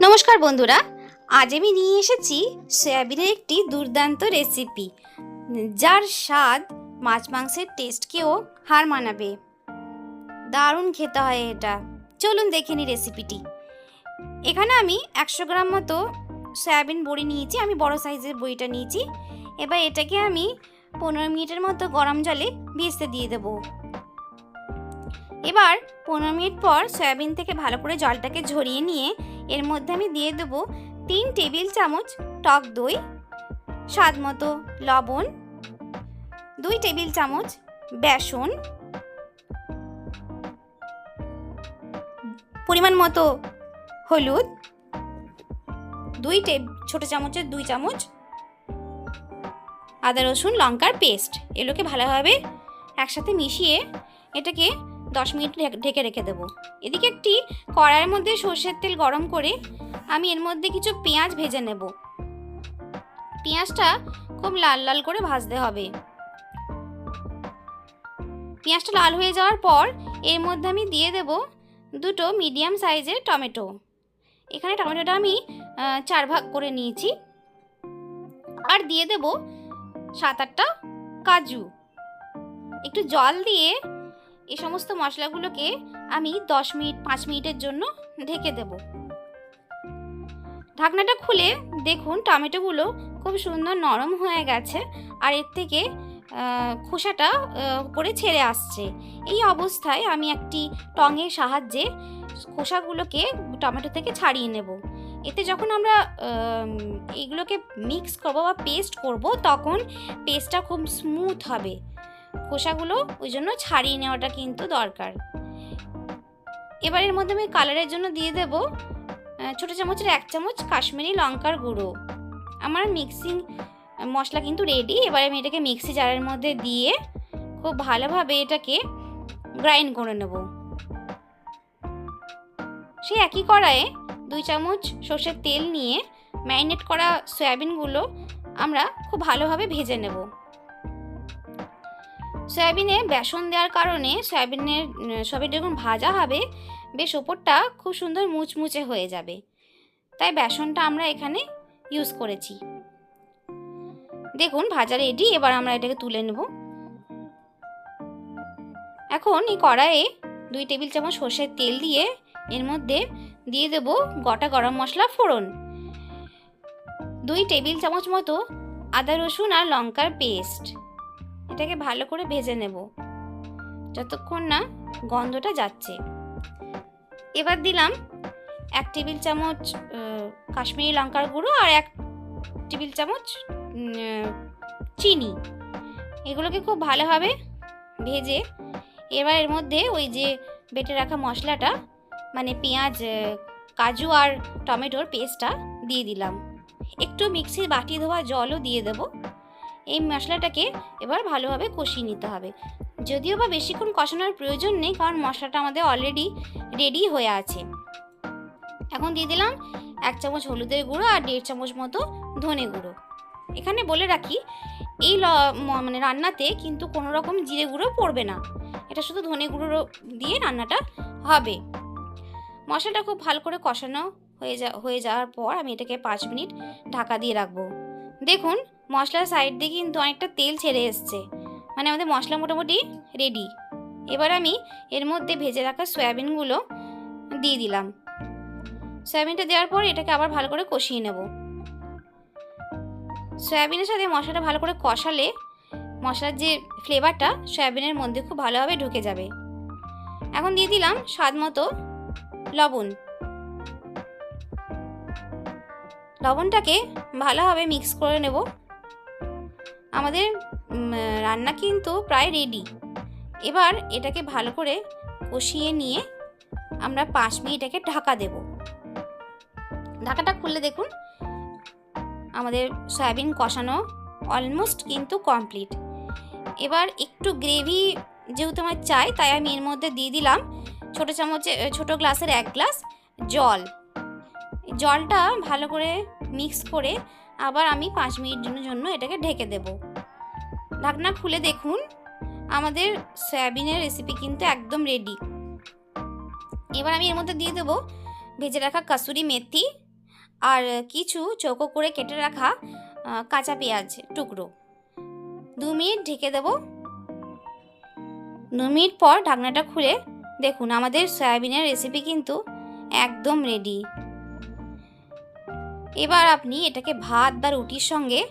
নমস্কার বন্ধুরা, আজ আমি নিয়ে এসেছি সয়াবিনের একটি দুর্দান্ত রেসিপি যার স্বাদ মাছ মাংসের টেস্টকেও হার মানাবে। দারুণ খেতে হয় এটা। চলুন দেখে নিই রেসিপিটি এখানে আমি একশো গ্রাম মতো সয়াবিন বড়ি নিয়েছি, আমি বড় সাইজের বড়িটা নিয়েছি। এবার এটাকে আমি পনেরো মিনিটের মতো গরম জলে ভিজতে দিয়ে দেবো। এবার পনেরো মিনিট পর সয়াবিন থেকে ভালো করে জলটাকে ঝরিয়ে নিয়ে এর মধ্যে আমি দিয়ে দেবো তিন টেবিল চামচ টক দই, স্বাদ মতো লবণ, দুই টেবিল চামচ বেসন, পরিমাণ মতো হলুদ, দুই টে ছোটো চামচের দুই চামচ আদা, রসুন, লঙ্কার পেস্ট। এগুলোকে ভালোভাবে একসাথে মিশিয়ে এটাকে দশ মিনিট ঢেকে- রেখে দেবো। এদিকে একটি কড়াইয়ের মধ্যে সর্ষের তেল গরম করে আমি এর মধ্যে কিছু পেঁয়াজ ভেজে নেব। পেঁয়াজটা খুব লাল লাল করে ভাজতে হবে। পেঁয়াজটা লাল হয়ে যাওয়ার পর এর মধ্যে আমি দিয়ে দেব দুটো মিডিয়াম সাইজের টমেটো। এখানে টমেটোটা আমি চার ভাগ করে নিয়েছি। আর দিয়ে দেব সাত আটটা কাজু। একটু জল দিয়ে এই সমস্ত মশলাগুলোকে আমি দশ মিনিট, পাঁচ মিনিটের জন্য ঢেকে দেব। ঢাকনাটা খুলে দেখুন, টমেটোগুলো খুব সুন্দর নরম হয়ে গেছে আর এর থেকে খোসাটা করে ছেড়ে আসছে। এই অবস্থায় আমি একটি টঙের সাহায্যে খোসাগুলোকে টমেটো থেকে ছাড়িয়ে নেব। এতে যখন আমরা এগুলোকে মিক্স করব বা পেস্ট করব, তখন পেস্টটা খুব স্মুথ হবে। খোসাগুলো ওই জন্য ছাড়িয়ে নেওয়াটা কিন্তু দরকার। এবার এর মধ্যে আমি কালারের জন্য দিয়ে দেব ছোটো চামচের এক চামচ কাশ্মীরি লঙ্কার গুঁড়ো। আমার মিক্সিং মশলা কিন্তু রেডি এবার আমি এটাকে মিক্সি জারের মধ্যে দিয়ে খুব ভালোভাবে এটাকে গ্রাইন্ড করে নেব। সেই একই কড়াইয়ে দুই চামচ সর্ষের তেল নিয়ে ম্যারিনেট করা সয়াবিনগুলো আমরা খুব ভালোভাবে ভেজে নেব। সয়াবিনে বেসন দেওয়ার কারণে সয়াবিনের সয়াবিন যখন ভাজা হবে, বেশ ওপরটা খুব সুন্দর মুচমুচে হয়ে যাবে। তাই বেসনটা আমরা এখানে ইউজ করেছি। দেখুন, ভাজা রেডি এবার আমরা এটাকে তুলে নেব। এখন এই কড়াইয়ে দুই টেবিল চামচ সর্ষের তেল দিয়ে এর মধ্যে দিয়ে দেব গোটা গরম মশলা ফোড়ন। দুই টেবিল চামচ মতো আদা রসুন আর লঙ্কার পেস্ট এটাকে ভালো করে ভেজে নেব। যতক্ষণ না গন্ধটা যাচ্ছে। এবার দিলাম এক টেবিল চামচ কাশ্মীরি লঙ্কার গুঁড়ো আর এক টেবিল চামচ চিনি। এগুলোকে খুব ভালোভাবে ভেজে এবার এর মধ্যে ওই যে বেটে রাখা মশলাটা মানে পেঁয়াজ কাজু আর টমেটোর পেস্টটা দিয়ে দিলাম। একটু মিক্সির বাটি ধোয়া জলও দিয়ে দেবো। এই মশলাটাকে এবার ভালোভাবে কষিয়ে নিতে হবে। যদিও বা বেশিক্ষণ কষানোর প্রয়োজন নেই, কারণ মশলাটা আমাদের অলরেডি রেডি হয়ে আছে। এখন দিয়ে দিলাম এক চামচ হলুদের গুঁড়ো আর দেড় চামচ মতো ধনে গুঁড়ো। এখানে বলে রাখি, এই ল- মানে রান্নাতে কিন্তু কোনো রকম জিরে গুঁড়ো পড়বে না। এটা শুধু ধনে গুঁড়ো দিয়ে রান্নাটা হবে। মশলাটা খুব ভালো করে কষানো হয়ে যা, হয়ে যাওয়ার পর আমি এটাকে পাঁচ মিনিট ঢাকা দিয়ে রাখব। দেখুন মশলার সাইড দিয়ে কিন্তু অনেকটা তেল ছেড়ে এসছে। মানে আমাদের মশলা মোটামুটি রেডি এবার আমি এর মধ্যে ভেজে রাখা সয়াবিনগুলো দিয়ে দিলাম। সয়াবিনটা দেওয়ার পর এটাকে আবার ভালো করে কষিয়ে নেব। সয়াবিনের সাথে মশলাটা ভালো করে কষালে মশলার যে ফ্লেভারটা সয়াবিনের মধ্যে খুব ভালোভাবে ঢুকে যাবে। এখন দিয়ে দিলাম স্বাদ মতো লবণ। লবণটাকে ভালোভাবে মিক্স করে নেব। আমাদের রান্না কিন্তু প্রায় রেডি এবার এটাকে ভালো করে কষিয়ে নিয়ে আমরা পাঁচ মিনিট এটাকে ঢাকা দেব। ঢাকাটা খুললে দেখুন, আমাদের সয়াবিন কষানো অলমোস্ট কিন্তু কমপ্লিট এবার একটু গ্রেভি যেহেতু আমার চাই, তাই আমি এর মধ্যে দিয়ে দিলাম ছোটো চামচে ছোটো গ্লাসের এক গ্লাস জল। জলটা ভালো করে মিক্স করে আবার আমি পাঁচ মিনিটের জন্য এটাকে ঢেকে দেব। ঢাকনা খুলে দেখুন, আমাদের সয়াবিনের রেসিপি কিন্তু একদম রেডি এবার আমি এর মধ্যে দিয়ে দেবো ভেজে রাখা কাসুরি মেথি আর কিছু চৌকো করে কেটে রাখা কাঁচা পেঁয়াজ টুকরো। দু মিনিট ঢেকে দেব। দু মিনিট পর ঢাকনাটা খুলে দেখুন, আমাদের সয়াবিনের রেসিপি কিন্তু একদম রেডি এবার আপনি এটাকে ভাত বা রুটির সঙ্গে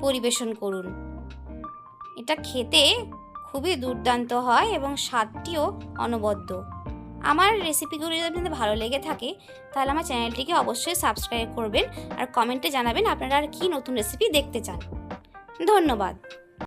পরিবেশন করুন। এটা খেতে খুবই দুর্দান্ত হয় এবং স্বাদটিও অনবদ্য। আমার রেসিপিগুলো যদি আপনাদের ভালো লেগে থাকে, তাহলে আমার চ্যানেলটিকে অবশ্যই সাবস্ক্রাইব করবেন আর কমেন্টে জানাবেন আপনারা আর কী নতুন রেসিপি দেখতে চান। ধন্যবাদ।